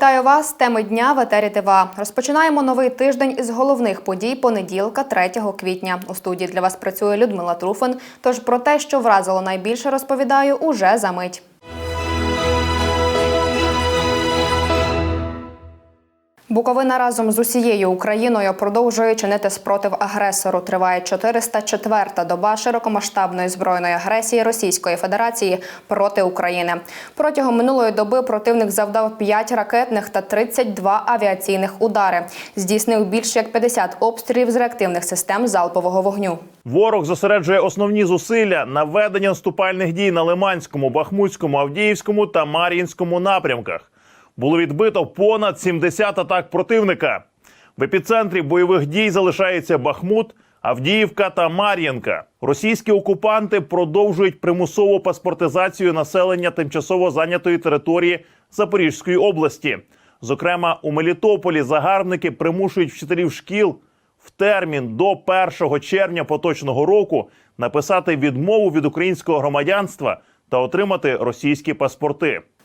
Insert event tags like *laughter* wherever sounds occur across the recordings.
Вітаю вас. Теми дня в етері ТВА. Розпочинаємо новий тиждень із головних подій понеділка, 3 квітня. У студії для вас працює Людмила Труфин. Тож про те, що вразило найбільше, розповідаю уже за мить. Буковина разом з усією Україною продовжує чинити спротив агресору. Триває 404-та доба широкомасштабної збройної агресії Російської Федерації проти України. Протягом минулої доби противник завдав 5 ракетних та 32 авіаційних удари. Здійснив більше як 50 обстрілів з реактивних систем залпового вогню. Ворог зосереджує основні зусилля на ведення наступальних дій на Лиманському, Бахмутському, Авдіївському та Мар'їнському напрямках. Було відбито понад 70 атак противника. В епіцентрі бойових дій залишається Бахмут, Авдіївка та Мар'їнка. Російські окупанти продовжують примусову паспортизацію населення тимчасово зайнятої території Запорізької області. Зокрема, у Мелітополі загарбники примушують вчителів шкіл в термін до 1 червня поточного року написати відмову від українського громадянства та отримати російські паспорти.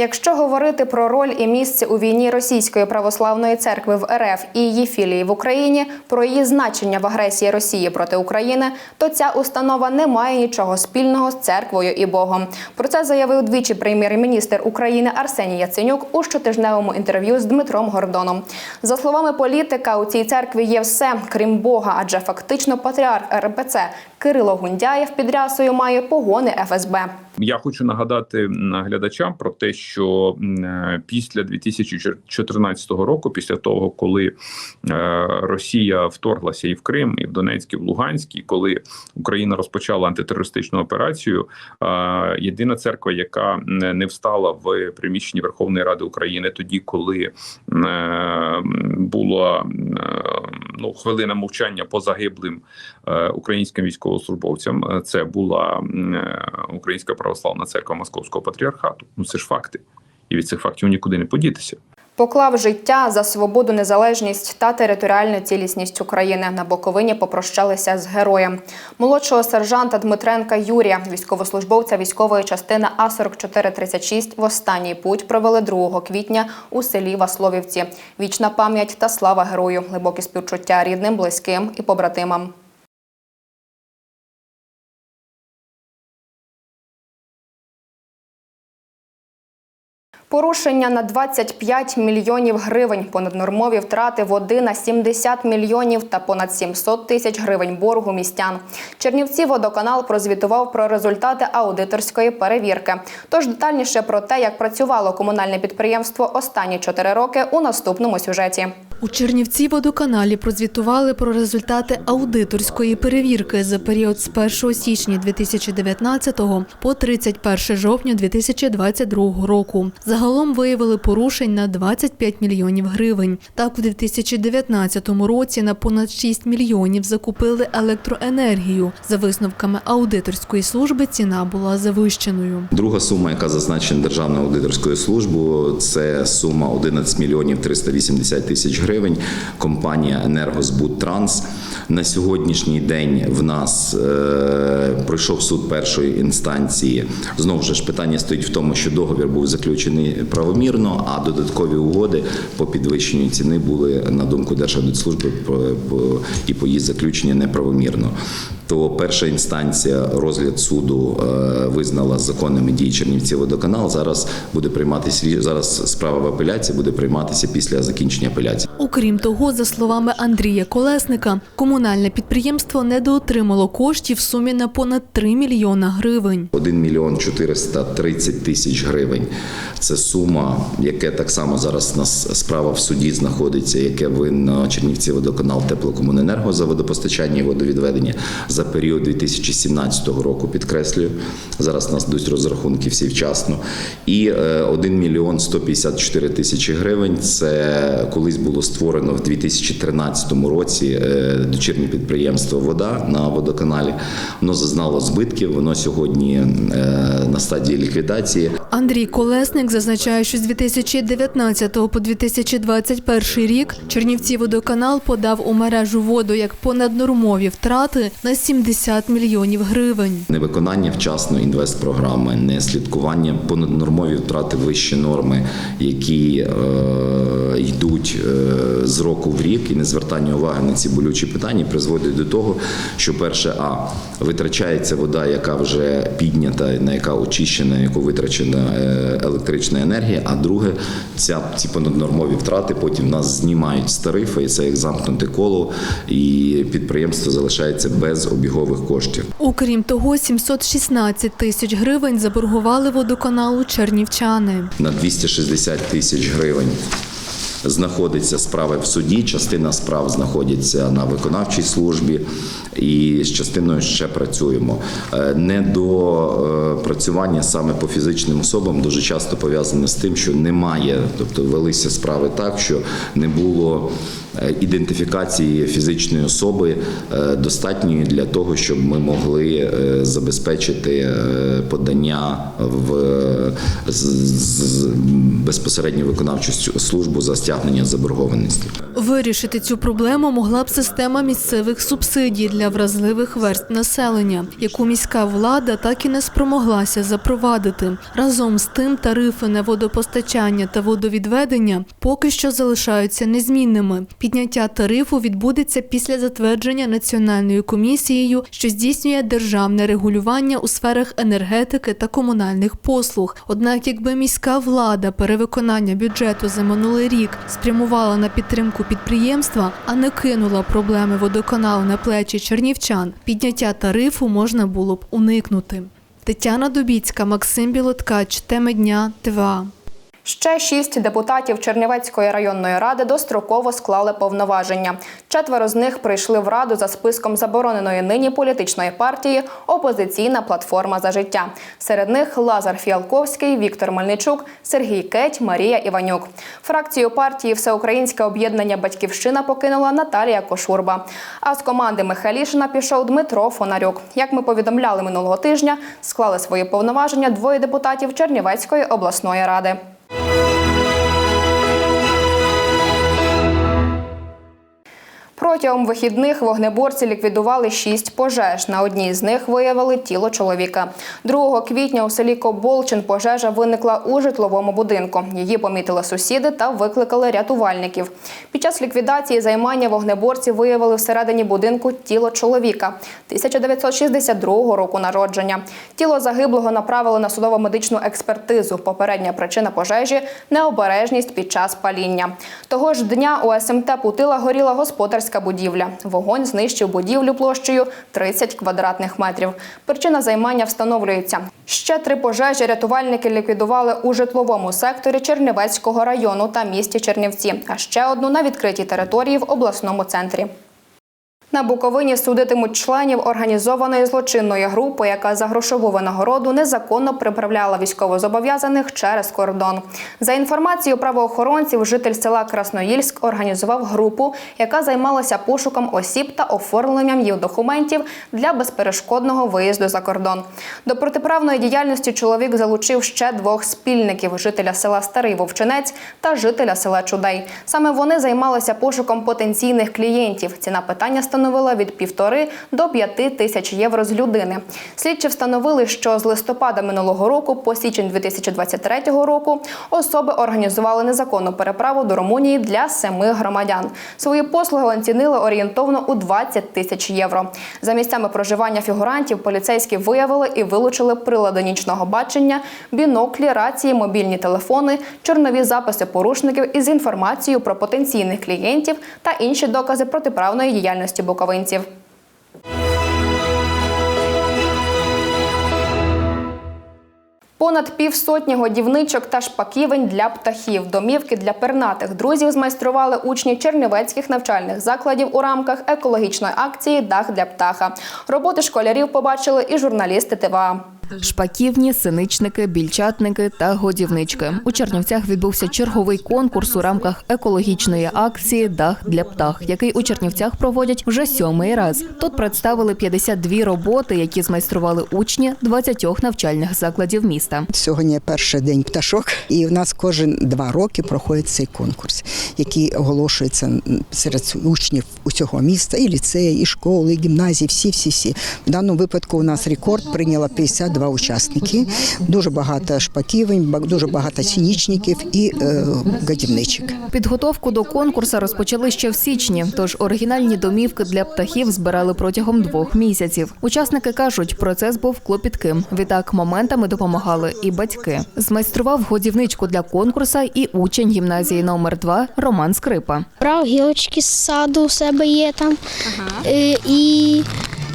Якщо говорити про роль і місце у війні Російської православної церкви в РФ і її філії в Україні, про її значення в агресії Росії проти України, то ця установа не має нічого спільного з церквою і Богом. Про це заявив двічі прем'єр-міністр України Арсеній Яценюк у щотижневому інтерв'ю з Дмитром Гордоном. За словами політика, у цій церкві є все, крім Бога, адже фактично патріарх РПЦ Кирило Гундяєв під рясою має погони ФСБ. Я хочу нагадати глядачам про те, що е, після 2014 року, після того, коли е, Росія вторглася і в Крим, і в Донецьк, і в Луганськ, і коли Україна розпочала антитерористичну операцію, е, єдина церква, яка не встала в приміщенні Верховної Ради України, тоді, коли була ну хвилина мовчання по загиблим е, українським військовослужбовцям, е, це була е, Українська православна церква Московського патріархату. Ну це ж факти, і від цих фактів нікуди не подітися. Поклав життя за свободу, незалежність та територіальну цілісність України. На Боковині попрощалися з героєм. Молодшого сержанта Дмитренка Юрія, військовослужбовця військової частини А 4436 в останній путь провели 2 квітня у селі Васловівці. Вічна пам'ять та слава герою, глибокі співчуття рідним, близьким і побратимам. Порушення на 25 мільйонів гривень, понаднормові втрати води на 70 мільйонів та понад 700 тисяч гривень боргу містян. Чернівці водоканал прозвітував про результати аудиторської перевірки. Тож детальніше про те, як працювало комунальне підприємство останні 4 роки у наступному сюжеті. У Чернівці водоканалі прозвітували про результати аудиторської перевірки за період з 1 січня 2019 по 31 жовтня 2022 року. Загалом виявили порушень на 25 мільйонів гривень. Так, у 2019 році на понад 6 мільйонів закупили електроенергію. За висновками аудиторської служби ціна була завищеною. Друга сума, яка зазначена Державною аудиторською службою, це сума 11 мільйонів 380 тисяч гривень. Компанія Енергозбут Транс На сьогоднішній день в нас е, пройшов суд першої інстанції. Знову ж питання стоїть в тому, що договір був заключений правомірно, а додаткові угоди по підвищенню ціни були на думку Держаудитслужби і по її заключення неправомірно. То перша інстанція розгляд суду е, визнала законними дії Чернівці водоканал. Зараз буде прийматися зараз справа в апеляції буде прийматися після закінчення апеляції. Окрім того, за словами Андрія Колесника, комунальне підприємство недоотримало коштів в сумі на понад 3 мільйона гривень. 1 мільйон 430 тисяч гривень. Це сума, яке так само зараз у нас справа в суді знаходиться, яке винно Чернівці водоканал теплокомуненерго за водопостачання і водовідведення. За період 2017 року, підкреслюю. Зараз нас йдуть розрахунки всі вчасно. І е, 1 мільйон 154 тисячі гривень. Це колись було створено в 2013 році е, дочірнє підприємство Вода на водоканалі. Воно зазнало збитків. Воно сьогодні е, на стадії ліквідації. Андрій Колесник зазначає, що з 2019 по 2021 рік Чернівці водоканал подав у мережу воду як понаднормові втрати на 70 мільйонів гривень. Невиконання вчасно інвестпрограми, не слідкування понаднормові втрати вищі норми, які е, йдуть е, з року в рік, і не звертання уваги на ці болючі питання призводить до того, що перше, а витрачається вода, яка вже піднята, на яка очищена, яку витрачена е, електрична енергія. А друге, ця ці понаднормові втрати потім нас знімають з тарифу, і це як замкнуте коло, і підприємство залишається без обігових коштів. Окрім того, 716 тисяч гривень заборгували водоканалу чернівчани. на 260 тисяч гривень. Знаходиться справи в суді, частина справ знаходиться на виконавчій службі, і з частиною ще працюємо. Е, Недопрацювання саме по фізичним особам дуже часто пов'язане з тим, що немає, тобто велися справи так, що не було е, ідентифікації фізичної особи е, достатньої для того, щоб ми могли забезпечити подання в безпосередньо виконавчу службу за стягнення заборгованості. Вирішити цю проблему могла б система місцевих субсидій для вразливих верст населення, яку міська влада так і не спромоглася запровадити. Разом з тим, тарифи на водопостачання та водовідведення поки що залишаються незмінними. Підняття тарифу відбудеться після затвердження національною комісією, що здійснює державне регулювання у сферах енергетики та комунальних послуг. Однак, якби міська влада перевиконання бюджету за минулий рік спрямувала на підтримку підприємства, а не кинула проблеми водоканалу на плечі чернівчан, підняття тарифу можна було б уникнути. Тетяна Дубіцька, Максим Білоткач, теми дня ТВА. Ще шість депутатів Чернівецької районної ради достроково склали повноваження. Четверо з них прийшли в раду за списком забороненої нині політичної партії Опозиційна платформа за життя. Серед них Лазар Фіалковський, Віктор Мельничук, Сергій Кеть, Марія Іванюк. Фракцію партії Всеукраїнське об'єднання Батьківщина покинула Наталія Кошурба. А з команди Михайлішина пішов Дмитро Фонарюк. Як ми повідомляли минулого тижня, склали свої повноваження двоє депутатів Чернівецької обласної ради. Протягом вихідних вогнеборці ліквідували шість пожеж. На одній з них виявили тіло чоловіка. 2 квітня у селі Коболчин пожежа виникла у житловому будинку. Її помітили сусіди та викликали рятувальників. Під час ліквідації займання вогнеборці виявили всередині будинку тіло чоловіка 1962 року народження. Тіло загиблого направили на судово-медичну експертизу. Попередня причина пожежі необережність під час паління. Того ж дня у СМТ Путила горіла господарська будівля. Вогонь знищив будівлю площею 30 квадратних метрів. Причина займання встановлюється. Ще три пожежі рятувальники ліквідували у житловому секторі Чернівецького району та місті Чернівці, а ще одну на відкритій території в обласному центрі. На Буковині судитимуть членів організованої злочинної групи, яка за грошову винагороду незаконно приправляла військовозобов'язаних через кордон. За інформацією правоохоронців, житель села Красноїльськ організував групу, яка займалася пошуком осіб та оформленням їх документів для безперешкодного виїзду за кордон. До протиправної діяльності чоловік залучив ще двох спільників: жителя села Старий Вовчинець та жителя села Чудей. Саме вони займалися пошуком потенційних клієнтів. Ціна питання становила від півтори до п'яти тисяч євро з людини. Слідчі встановили, що з листопада минулого року по січень 2023 року особи організували незаконну переправу до Румунії для семи громадян. Свої послуги оцінили орієнтовно у 20 тисяч євро. За місцями проживання фігурантів поліцейські виявили і вилучили прилади нічного бачення, біноклі, рації, мобільні телефони, чорнові записи порушників із інформацією про потенційних клієнтів та інші докази протиправної діяльності буковинців. Понад півсотні годівничок та шпаківень для птахів. Домівки для пернатих друзів змайстрували учні чернівецьких навчальних закладів у рамках екологічної акції Дах для птаха. Роботи школярів побачили і журналісти ТВА. Шпаківні, синичники, більчатники та годівнички. У Чернівцях відбувся черговий конкурс у рамках екологічної акції Дах для птах, який у Чернівцях проводять вже сьомий раз. Тут представили 52 роботи, які змайстрували учні 20 навчальних закладів міста. Сьогодні перший день пташок, і в нас кожен два роки проходить цей конкурс, який оголошується серед учнів усього міста, і ліцеї, і школи, і гімназії, всі, всі, всі. В даному випадку у нас рекорд прийняло 52 учасники. Дуже багато шпаківень, дуже багато сінічників і е, годівничок. Підготовку до конкурсу розпочали ще в січні, тож оригінальні домівки для птахів збирали протягом двох місяців. Учасники кажуть, процес був клопітким. Відтак моментами допомагали і батьки. Змайстрував годівничку для конкурсу і учень гімназії номер 2 Роман Скрипа. Брав гілочки з саду у себе є там. Е, і,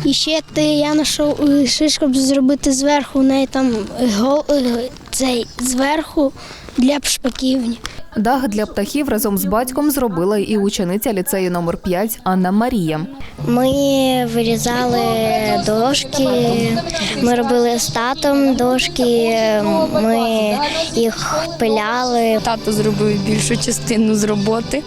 і ще те я знайшов е, ще, щоб зробити зверху у неї там е, гол, е, цей зверху для шпаківні. Дах для птахів разом з батьком зробила і учениця ліцею номер 5 Анна Марія. Ми вирізали дошки, ми робили з татом дошки, ми їх пиляли. Тато зробив більшу частину з роботи.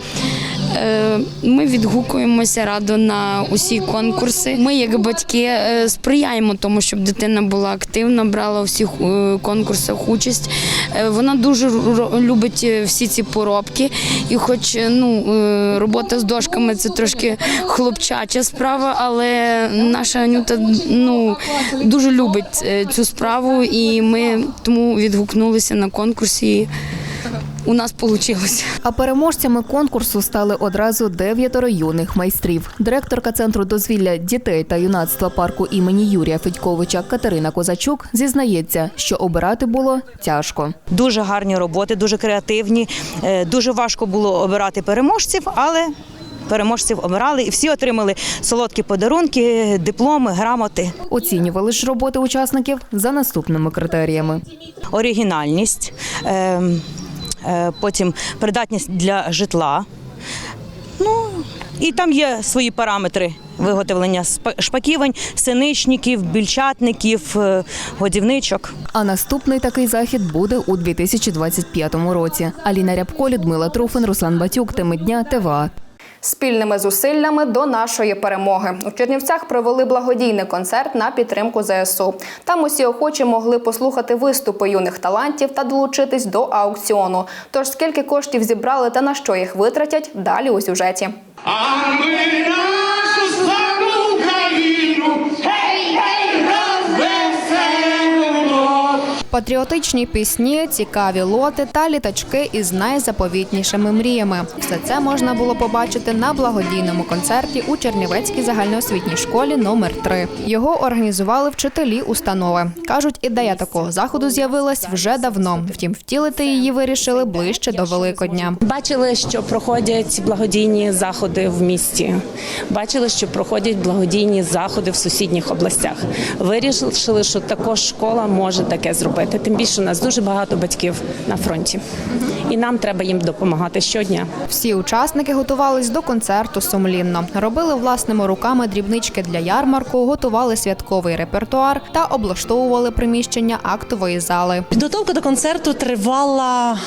Е, Ми відгукуємося радо на усі конкурси. Ми, як батьки, е, сприяємо тому, щоб дитина була активна, брала у всіх е, конкурсах участь. Вона дуже любить всі ці поробки. І, хоч ну, робота з дошками це трошки хлопчача справа, але наша Анюта ну, дуже любить цю справу, і ми тому відгукнулися на конкурсі. У нас вийшло. А переможцями конкурсу стали одразу дев'ятеро юних майстрів. Директорка центру дозвілля дітей та юнацтва парку імені Юрія Федьковича Катерина Козачук зізнається, що обирати було тяжко. Дуже гарні роботи, дуже креативні. Е, Дуже важко було обирати переможців, але переможців обирали і всі отримали солодкі подарунки, дипломи, грамоти. Оцінювали ж роботи учасників за наступними критеріями. Оригінальність, е, е, потім придатність для житла. Ну і там є свої параметри виготовлення шпаківень, синичників, більчатників, е, годівничок. А наступний такий захід буде у 2025 році. Аліна Рябко, Людмила Труфин, Руслан Батюк, теми дня ТВА. Спільними зусиллями до нашої перемоги у Чернівцях провели благодійний концерт на підтримку ЗСУ. Там усі охочі могли послухати виступи юних талантів та долучитись до аукціону. Тож скільки коштів зібрали та на що їх витратять, далі у сюжеті. А ми нашу славну Патріотичні пісні, цікаві лоти та літачки із найзаповітнішими мріями. Все це можна було побачити на благодійному концерті у Чернівецькій загальноосвітній школі номер 3 Його організували вчителі установи. кажуть, ідея такого заходу з'явилась вже давно. Втім, втілити її вирішили ближче до Великодня. Бачили, що проходять благодійні заходи в місті. Бачили, що проходять благодійні заходи в сусідніх областях. Вирішили, що також школа може таке зробити. Тим більше у нас дуже багато батьків на фронті, і нам треба їм допомагати щодня. Всі учасники готувались до концерту сумлінно. Робили власними руками дрібнички для ярмарку, готували святковий репертуар та облаштовували приміщення актової зали. Підготовка до концерту тривала.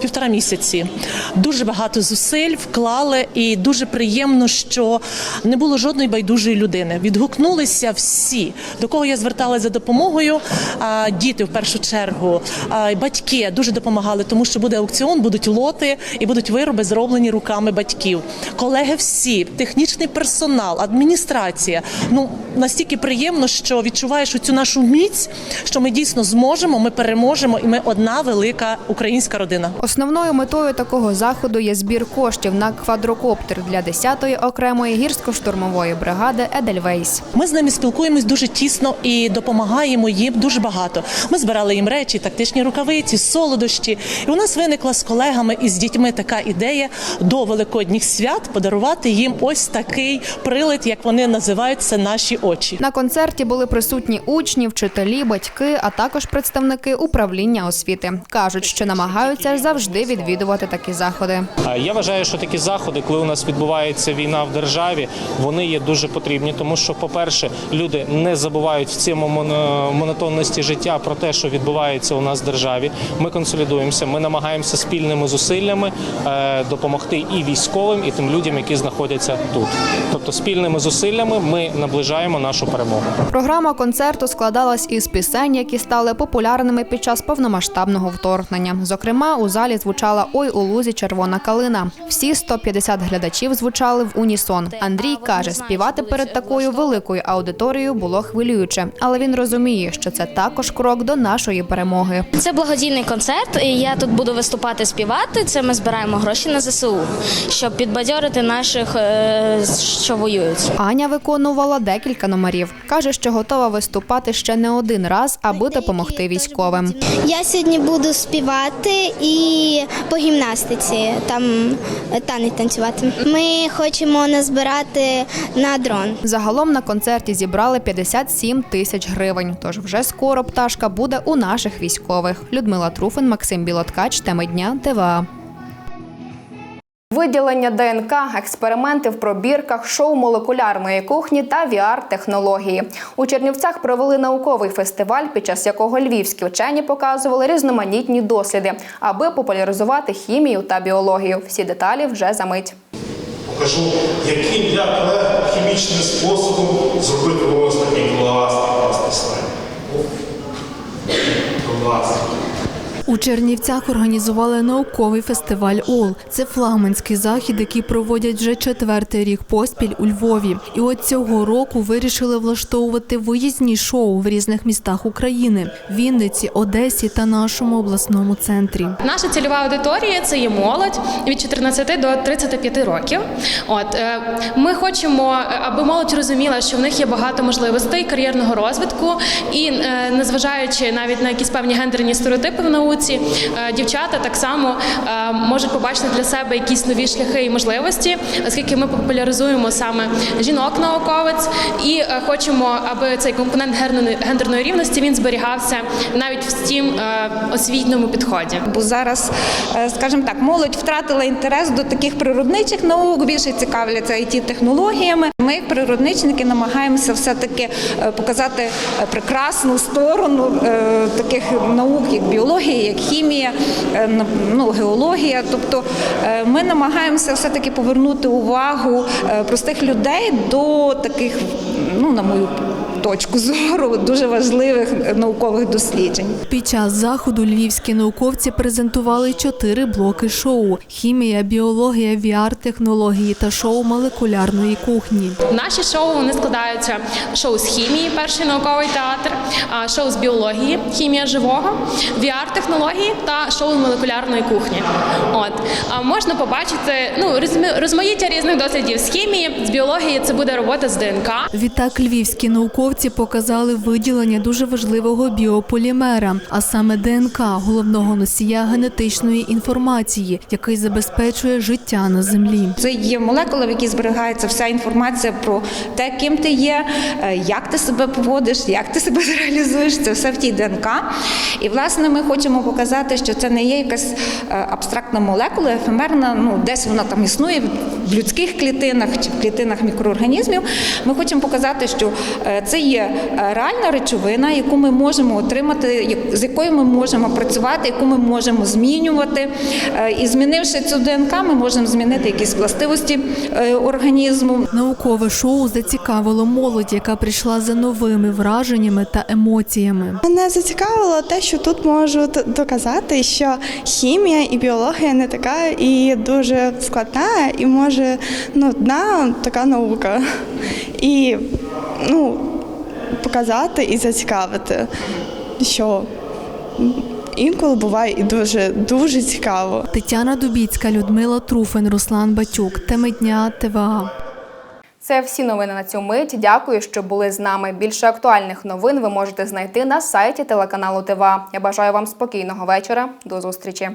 Півтора місяці дуже багато зусиль вклали, і дуже приємно, що не було жодної байдужої людини. Відгукнулися всі, до кого я зверталася за допомогою. Діти в першу чергу, батьки дуже допомагали, тому що буде аукціон, будуть лоти і будуть вироби зроблені руками батьків. Колеги, всі, технічний персонал, адміністрація. Ну настільки приємно, що відчуваєш цю нашу міць, що ми дійсно зможемо, ми переможемо, і ми одна велика українська родина. Основною метою такого заходу є збір коштів на квадрокоптер для 10-ї окремої гірсько-штурмової бригади Едельвейс. Ми з ними спілкуємось дуже тісно і допомагаємо їм дуже багато. Ми збирали їм речі, тактичні рукавиці, солодощі. І у нас виникла з колегами і з дітьми така ідея до великодніх свят подарувати їм ось такий прилад, як вони називають це наші очі. На концерті були присутні учні, вчителі, батьки, а також представники управління освіти. кажуть, що намагаються завжди відвідувати такі заходи. Е, Я вважаю, що такі заходи, коли у нас відбувається війна в державі, вони є дуже потрібні, тому що, по-перше, люди не забувають в цьому моно- монотонності життя про те, що відбувається у нас в державі. Ми консолідуємося, ми намагаємося спільними зусиллями е, допомогти і військовим, і тим людям, які знаходяться тут. Тобто, спільними зусиллями ми наближаємо нашу перемогу. Програма концерту складалась із пісень, які стали популярними під час повномасштабного вторгнення. Зокрема, у залі звучала Ой у лузі червона калина. Всі 150 глядачів звучали в унісон. Андрій каже, співати перед такою великою аудиторією було хвилююче, але він розуміє, що це також крок до нашої перемоги. Це благодійний концерт. і Я тут буду виступати, співати. Це ми збираємо гроші на ЗСУ, щоб підбадьорити наших, е, що воюють. Аня виконувала декілька номерів. каже, що готова виступати ще не один раз, аби допомогти військовим. Я сьогодні буду співати і по гімнастиці там е, танець танцювати. Ми хочемо назбирати на дрон. Загалом на концерті зібрали 57 тисяч гривень. Тож вже скоро пташка буде у наших військових. Людмила Труфин, Максим Білоткач, теми дня ТВА. Виділення ДНК, експерименти в пробірках, шоу молекулярної кухні та VR-технології. У Чернівцях провели науковий фестиваль, під час якого львівські вчені показували різноманітні досліди, аби популяризувати хімію та біологію. Всі деталі вже за мить. Покажу, яким я хімічним способом зробити такий класний, класний. Класний. У Чернівцях організували науковий фестиваль ОЛ. Це флагманський захід, який проводять вже четвертий рік поспіль у Львові. І от цього року вирішили влаштовувати виїзні шоу в різних містах України Вінниці, Одесі та нашому обласному центрі. Наша цільова аудиторія це є молодь від 14 до 35 років. От е, ми хочемо, е, аби молодь розуміла, що в них є багато можливостей кар'єрного розвитку, і е, незважаючи навіть на якісь певні гендерні стереотипи в науці, е, дівчата так само е, можуть побачити для себе якісь нові шляхи і можливості, оскільки ми популяризуємо саме жінок-науковець і е, хочемо, аби цей компонент гендерної- рівності він зберігався навіть в тім е, освітньому підході. Бо зараз, скажімо так, молодь втратила інтерес до таких природничих наук, більше цікавляться it технологіями. Ми, природничники, намагаємося все-таки е, показати е, прекрасну сторону е, таких наук, як біологія, як хімія, ну, геологія. Тобто ми намагаємося все-таки повернути увагу простих людей до таких, ну, на мою точку зору, дуже важливих наукових досліджень. Під час заходу львівські науковці презентували чотири блоки шоу: хімія, біологія, VR-технології та шоу молекулярної кухні. Наші шоу вони складаються шоу з хімії, перший науковий театр, а, шоу з біології, хімія живого, VR-технології та шоу з молекулярної кухні. От можна побачити ну розмаїття різних дослідів з хімії, з біології. Це буде робота з ДНК. Відтак львівські науковці показали виділення дуже важливого біополімера, а саме ДНК головного носія генетичної інформації, який забезпечує життя на землі. Це є молекула, в якій зберігається вся інформація про те, ким ти є, е, як ти себе поводиш, як ти себе *laughs* реалізуєш. Це все в тій ДНК. І власне ми хочемо показати, що це не є якась е, абстрактна молекула, ефемерна. Ну десь вона там існує в людських клітинах чи в клітинах мікроорганізмів. Ми хочемо показати, що е, це є е, реальна речовина, яку ми можемо отримати, з якою ми можемо працювати, яку ми можемо змінювати. Е, І змінивши цю ДНК, ми можемо змінити якісь властивості е, організму. Наукове шоу зацікавило молодь, яка прийшла за новими враженнями та емоціями. Мене зацікавило те, що тут можуть доказати, що хімія і біологія не така і дуже складна, і може ну, одна така наука. І ну, показати і зацікавити, що інколи буває і дуже дуже цікаво. Тетяна Дубіцька, Людмила Труфен, Руслан Батюк. Теми дня ТВА. Це всі новини на цю мить. Дякую, що були з нами. Більше актуальних новин ви можете знайти на сайті телеканалу ТВА. Я бажаю вам спокійного вечора. До зустрічі.